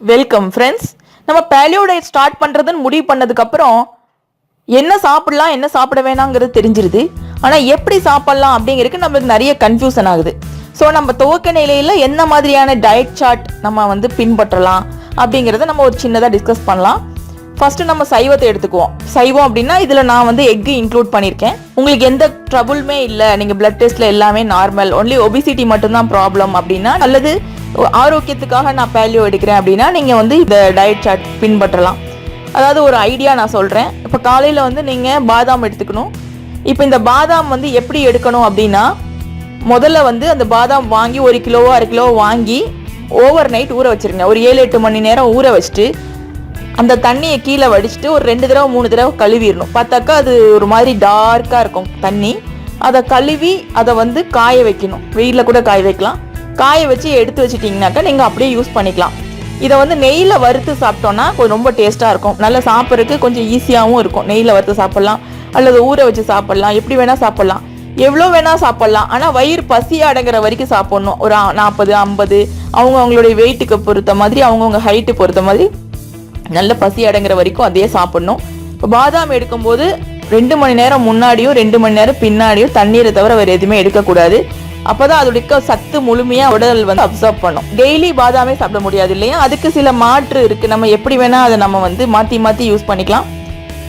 Welcome friends நம்ம paleo diet start பண்ணுறதுன்னு முடிவு பண்ணதுக்கப்புறம் என்ன சாப்பிடலாம் என்ன சாப்பிட வேணாங்கிறது தெரிஞ்சிருது. ஆனால் எப்படி சாப்பிட்லாம் அப்படிங்கிறதுக்கு நம்மளுக்கு நிறைய கன்ஃபியூஷன் ஆகுது. ஸோ நம்ம துவக்க நிலையில் என்ன மாதிரியான டயட் சார்ட் நம்ம வந்து பின்பற்றலாம் அப்படிங்கிறத நம்ம ஒரு சின்னதாக டிஸ்கஸ் பண்ணலாம். ஃபர்ஸ்ட் நம்ம சைவத்தை எடுத்துக்குவோம். சைவம் அப்படின்னா இதில் நான் வந்து எக்கு இன்க்ளூட் பண்ணியிருக்கேன் உங்களுக்கு எந்த ட்ரபுளுமே இல்லை. நீங்கள் பிளட் டெஸ்ட்டில் எல்லாமே நார்மல் ஒன்லி ஒபிசிட்டி மட்டும்தான் ப்ராப்ளம் அப்படின்னா அல்லது ஆரோக்கியத்துக்காக நான் பேலியோ எடுக்கிறேன் அப்படின்னா நீங்கள் வந்து இந்த டயட் சார்ட் பின்பற்றலாம். அதாவது ஒரு ஐடியா நான் சொல்கிறேன் இப்போ காலையில் வந்து நீங்கள் பாதாம் எடுத்துக்கணும். இப்போ இந்த பாதாம் வந்து எப்படி எடுக்கணும் அப்படின்னா முதல்ல வந்து அந்த பாதாம் வாங்கி ஒரு கிலோவோ அரை கிலோவோ வாங்கி ஓவர் நைட் ஊற வச்சிருங்க. ஒரு ஏழு எட்டு மணி நேரம் ஊற வச்சுட்டு அந்த தண்ணியை கீழே வடிச்சிட்டு ஒரு ரெண்டு தடவை மூணு தடவை கழுவிடணும். பார்த்தாக்கா அது ஒரு மாதிரி டார்க்காக இருக்கும் தண்ணி. அதை கழுவி அதை வந்து காய வைக்கணும். வெயிலில் கூட காய வைக்கலாம். காய வச்சு எடுத்து வச்சிட்டிங்கனாக்கா நீங்கள் அப்படியே யூஸ் பண்ணிக்கலாம். இதை வந்து நெய்யில் வறுத்து சாப்பிட்டோன்னா கொஞ்சம் ரொம்ப டேஸ்ட்டாக இருக்கும். நல்லா சாப்பிட்றதுக்கு கொஞ்சம் ஈஸியாகவும் இருக்கும். நெய்யில் வறுத்து சாப்பிட்லாம். அல்லது ஊற வச்சு சாப்பிட்லாம். எப்படி வேணால் சாப்பிட்லாம். எவ்வளோ வேணால் சாப்பிட்லாம். ஆனால் வயிறு பசி அடங்குற வரைக்கும் சாப்பிட்ணும். ஒரு நாற்பது ஐம்பது அவங்க அவங்களுடைய வெயிட்டுக்கு பொறுத்த மாதிரி அவங்கவுங்க ஹைட்டு பொறுத்த மாதிரி நல்ல பசி அடங்குற வரைக்கும் அதே சாப்பிடணும். இப்போ பாதாம் எடுக்கும்போது ரெண்டு மணி நேரம் முன்னாடியும் ரெண்டு மணி நேரம் பின்னாடியும் தண்ணீரை தவிர வேறு எதுவுமே எடுக்கக்கூடாது. அப்போதான் அதோடைய சத்து முழுமையாக உடல் வந்து அப்சர்வ் பண்ணும். டெய்லி பாதாமே சாப்பிட முடியாது இல்லையா? அதுக்கு சில மாற்று இருக்குது நம்ம எப்படி வேணால் அதை நம்ம வந்து மாற்றி மாற்றி யூஸ் பண்ணிக்கலாம்.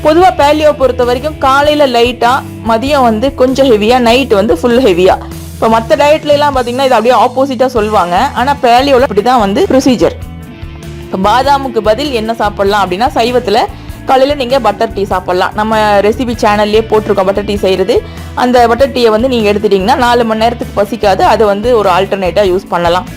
பொதுவாக பேலியோ பொறுத்த வரைக்கும் காலையில் லைட்டாக மதியம் வந்து கொஞ்சம் ஹெவியாக நைட் வந்து ஃபுல் ஹெவியாக இப்போ மற்ற டயட்லலாம் பார்த்தீங்கன்னா இது அப்படியே ஆப்போசிட்டாக சொல்லுவாங்க. ஆனால் பேலியோவில் அப்படி தான் வந்து ப்ரொசீஜர் பாதாமுக்கு பதில் என்ன சாப்பிடலாம் அப்படின்னா சைவத்தில் காலையில் நீங்கள் பட்டர் டீ சாப்பிட்லாம். நம்ம ரெசிபி சேனல்லே போட்டிருக்கோம் பட்டர் டீ செய்கிறது அந்த பட்டர் டீயை வந்து நீங்கள் எடுத்துட்டிங்கன்னா நாலு மணி நேரத்துக்கு பசிக்காது. அதை வந்து ஒரு ஆல்டர்னேட்டாக யூஸ் பண்ணலாம்.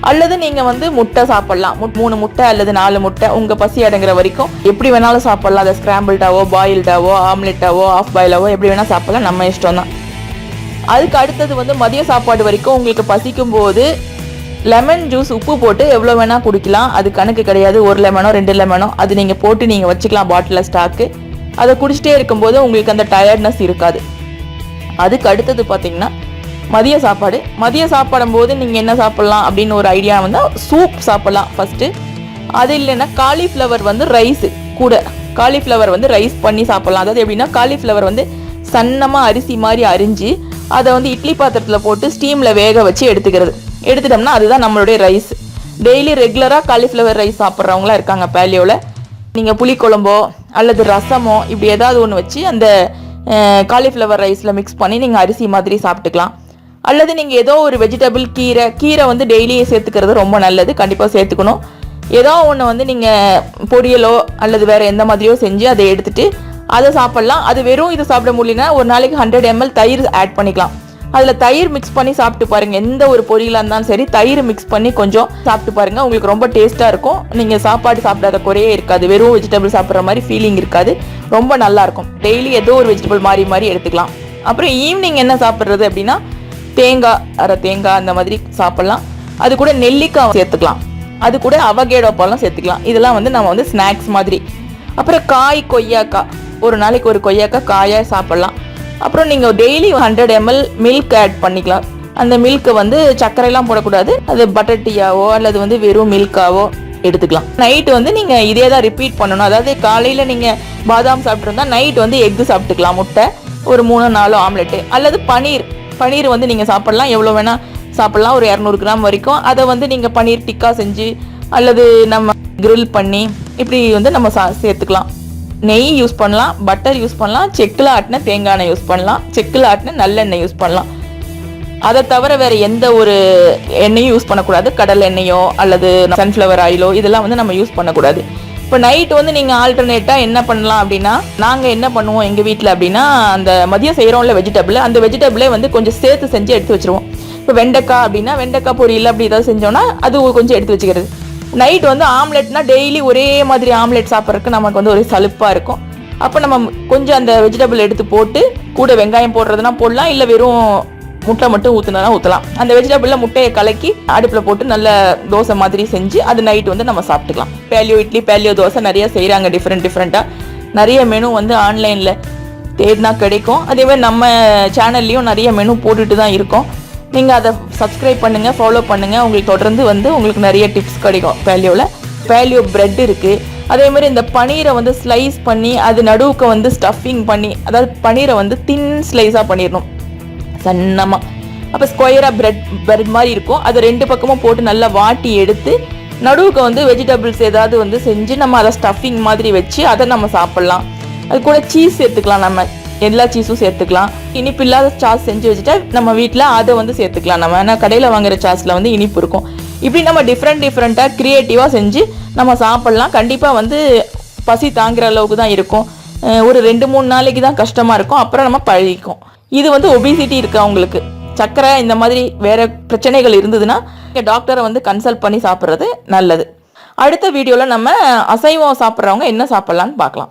அல்லது நீங்கள் வந்து முட்டை சாப்பிட்லாம். முட்- மூணு முட்டை அல்லது நாலு முட்டை உங்கள் பசி அடங்குற வரைக்கும் எப்படி வேணாலும் சாப்பிட்லாம். அதை ஸ்கிராம்பிள்டாவோ பாயில்டாவோ ஆம்லெட்டாவோ ஆஃப் பாயிலாவோ எப்படி வேணால் சாப்பிடலாம். நம்ம இஷ்டம் தான் அதுக்கு அடுத்தது வந்து மதிய சாப்பாடு வரைக்கும் உங்களுக்கு பசிக்கும் போது லெமன் ஜூஸ் உப்பு போட்டு எவ்வளோ வேணால் குடிக்கலாம். அது கணக்கு கிடையாது. ஒரு லெமனோ ரெண்டு லெமனோ அது நீங்கள் போட்டு நீங்கள் வச்சுக்கலாம் பாட்டிலில் ஸ்டாக்கு அதை குடிச்சிட்டே இருக்கும்போது உங்களுக்கு அந்த டயர்ட்னஸ் இருக்காது. அதுக்கு அடுத்தது பார்த்தீங்கன்னா மதிய சாப்பாடு. மதிய சாப்பிடும் போது நீங்கள் என்ன சாப்பிட்லாம் அப்படின்னு ஒரு ஐடியா வந்தால் சூப் சாப்பிட்லாம் ஃபஸ்ட்டு அது இல்லைன்னா காலிஃப்ளவர் வந்து ரைஸு கூட. காலிஃப்ளவர் வந்து ரைஸ் பண்ணி சாப்பிட்லாம். அதாவது எப்படின்னா காலிஃப்ளவர் வந்து சன்னமாக அரிசி மாதிரி அரிஞ்சு அதை வந்து இட்லி பாத்திரத்தில் போட்டு ஸ்டீமில் வேக வச்சு எடுத்துக்கிறது. எடுத்துட்டோம்னா அதுதான் நம்மளுடைய ரைஸ் டெய்லி ரெகுலராக காலிஃப்ளவர் ரைஸ் சாப்பிட்றவங்களாம் இருக்காங்க பேலியோவில் நீங்கள் புளிக்குழம்போ அல்லது ரசமோ இப்படி ஏதாவது ஒன்று வச்சு அந்த காலிஃப்ளவர் ரைஸில் மிக்ஸ் பண்ணி நீங்கள் அரிசி மாதிரி சாப்பிட்டுக்கலாம். அல்லது நீங்கள் ஏதோ ஒரு வெஜிடபிள் கீரை கீரை வந்து டெய்லி சேர்த்துக்கிறது ரொம்ப நல்லது. கண்டிப்பாக சேர்த்துக்கணும். ஏதோ ஒன்று வந்து நீங்கள் பொரியலோ அல்லது வேறு எந்த மாதிரியோ செஞ்சு அதை எடுத்துகிட்டு அதை சாப்பிட்லாம். அது வெறும் இதை சாப்பிட முடியலன்னா ஒரு நாளைக்கு ஹண்ட்ரட் எம்எல் தயிர் ஆட் பண்ணிக்கலாம். அதில் தயிர் மிக்ஸ் பண்ணி சாப்பிட்டு பாருங்கள் எந்த ஒரு பொரியலாக இருந்தாலும் சரி தயிர் மிக்ஸ் பண்ணி கொஞ்சம் சாப்பிட்டு பாருங்கள் உங்களுக்கு ரொம்ப டேஸ்ட்டாக இருக்கும். நீங்கள் சாப்பாடு சாப்பிடாத குறையே இருக்காது. வெறும் வெஜிடபிள் சாப்பிட்ற மாதிரி ஃபீலிங் இருக்காது. ரொம்ப நல்லாயிருக்கும் டெய்லி ஏதோ ஒரு வெஜிடபிள் மாறி மாறி எடுத்துக்கலாம். அப்புறம் ஈவினிங் என்ன சாப்பிட்றது அப்படின்னா தேங்காய் அரை தேங்காய் அந்த மாதிரி சாப்பிட்லாம். அது கூட நெல்லிக்காய் சேர்த்துக்கலாம். அது கூட அவகேடோ பழம் சேர்த்துக்கலாம். இதெல்லாம் வந்து நம்ம வந்து ஸ்நாக்ஸ் மாதிரி. அப்புறம் காய் கொய்யாக்காய். ஒரு நாளைக்கு ஒரு கொய்யாக்காய் காயாக சாப்பிட்லாம். அப்புறம் நீங்கள் daily hundred ML milk add பண்ணிக்கலாம். அந்த மில்க்கை வந்து சர்க்கரைலாம் போடக்கூடாது. அது பட்டர் டீயாவோ அல்லது வந்து வெறும் மில்காவோ எடுத்துக்கலாம். நைட்டு வந்து நீங்கள் இதே தான் ரிப்பீட் பண்ணணும். அதாவது காலையில் நீங்கள் பாதாம் சாப்பிட்ருந்தா நைட் வந்து எக்கு சாப்பிட்டுக்கலாம். முட்டை ஒரு மூணு நாலு ஆம்லெட்டு அல்லது பனீர். பனீர் வந்து நீங்கள் சாப்பிட்லாம். எவ்வளோ வேணால் சாப்பிட்லாம். ஒரு இரநூறு கிராம் வரைக்கும். அதை வந்து நீங்கள் பனீர் டிக்கா செஞ்சு அல்லது நம்ம கிரில் பண்ணி இப்படி வந்து நம்ம சா சேர்த்துக்கலாம். நெய் யூஸ் பண்ணலாம் பட்டர் யூஸ் பண்ணலாம் செக்கில் ஆட்டின தேங்காய் எண்ணெய் யூஸ் பண்ணலாம் செக்கில் ஆட்டின நல்லெண்ணெய் யூஸ் பண்ணலாம். அதை தவிர வேறு எந்த ஒரு எண்ணெயும் யூஸ் பண்ணக்கூடாது. கடல் எண்ணெயோ அல்லது சன்ஃப்ளவர் ஆயிலோ இதெல்லாம் வந்து நம்ம யூஸ் பண்ணக்கூடாது. இப்போ நைட் வந்து நீங்கள் ஆல்டர்னேட்டாக என்ன பண்ணலாம் அப்படின்னா நாங்கள் என்ன பண்ணுவோம் எங்கள் வீட்டில் அப்படின்னா அந்த மதியம் செய்கிறோம்ல வெஜிடபிள் அந்த வெஜிடபிளே வந்து கொஞ்சம் சேர்த்து செஞ்சு எடுத்து வச்சுருவோம். இப்போ வெண்டைக்காய் அப்படின்னா வெண்டைக்காய் பொரியல் அப்படி ஏதாவது செஞ்சோன்னா அது கொஞ்சம் எடுத்து வச்சுக்கிறது. நைட் வந்து ஆம்லெட்னா டெய்லி ஒரே மாதிரி ஆம்லெட் சாப்பிட்றதுக்கு நமக்கு வந்து ஒரு சலுப்பாக இருக்கும். அப்போ நம்ம கொஞ்சம் அந்த வெஜிடபிள் எடுத்து போட்டு கூட வெங்காயம் போடுறதுனா போடலாம் இல்லை வெறும் முட்டை மட்டும் ஊற்றுனா ஊற்றலாம் அந்த வெஜிடபிளில் முட்டையை கலக்கி அடுப்பில் போட்டு நல்ல தோசை மாதிரி செஞ்சு அது நைட் வந்து நம்ம சாப்பிட்டுக்கலாம். பேலியோ இட்லி பேலியோ தோசை நிறைய செய்கிறாங்க டிஃப்ரெண்ட் டிஃப்ரெண்ட்டாக நிறைய மெனு வந்து ஆன்லைனில் தேடினா கிடைக்கும். அதே மாதிரி நம்ம சேனல்லையும் நிறைய மெனு போட்டுட்டு தான் இருக்கோம். நீங்கள் அதை சப்ஸ்கிரைப் பண்ணுங்கள் ஃபாலோ பண்ணுங்கள் உங்களுக்கு தொடர்ந்து வந்து உங்களுக்கு நிறைய டிப்ஸ் கிடைக்கும் பேலியோவில் பேலியோ பிரெட் இருக்குது அதே மாதிரி இந்த பனீரை வந்து ஸ்லைஸ் பண்ணி அது நடுவுக்கு வந்து ஸ்டஃபிங் பண்ணி அதாவது பனீரை வந்து தின் ஸ்லைஸாக பண்ணிடணும். சன்னமாக அப்போ ஸ்கொயராக பிரெட் பிரெட் மாதிரி இருக்கும். அதை ரெண்டு பக்கமும் போட்டு நல்லா வாட்டி எடுத்து நடுவுக்கு வந்து வெஜிடபிள்ஸ் ஏதாவது வந்து செஞ்சு நம்ம அதை ஸ்டஃபிங் மாதிரி வச்சு அதை நம்ம சாப்பிட்லாம். அது கூட சீஸ் சேர்த்துக்கலாம் நம்ம. எல்லா சீஸும் சேர்த்துக்கலாம். இனிப்பு இல்லாத சாஸ் செஞ்சு வச்சுட்டா நம்ம வீட்டில் அதை வந்து சேர்த்துக்கலாம். நம்ம ஏன்னா கடையில் வாங்குற சாஸில் வந்து இனிப்பு இருக்கும். இப்படி நம்ம டிஃப்ரெண்ட் டிஃப்ரெண்ட்டாக க்ரியேட்டிவாக செஞ்சு நம்ம சாப்பிட்லாம். கண்டிப்பாக வந்து பசி தாங்குற அளவுக்கு தான் இருக்கும். ஒரு ரெண்டு மூணு நாளைக்கு தான் கஷ்டமாக இருக்கும். அப்புறம் நம்ம பழகிக்கும். இது வந்து ஒபிசிட்டி இருக்கு அவங்களுக்கு சர்க்கரை இந்த மாதிரி வேறு பிரச்சனைகள் இருந்ததுன்னா டாக்டரை வந்து கன்சல்ட் பண்ணி சாப்பிட்றது நல்லது. அடுத்த வீடியோவில் நம்ம அசைவம் சாப்பிட்றவங்க என்ன சாப்பிட்லான்னு பார்க்கலாம்.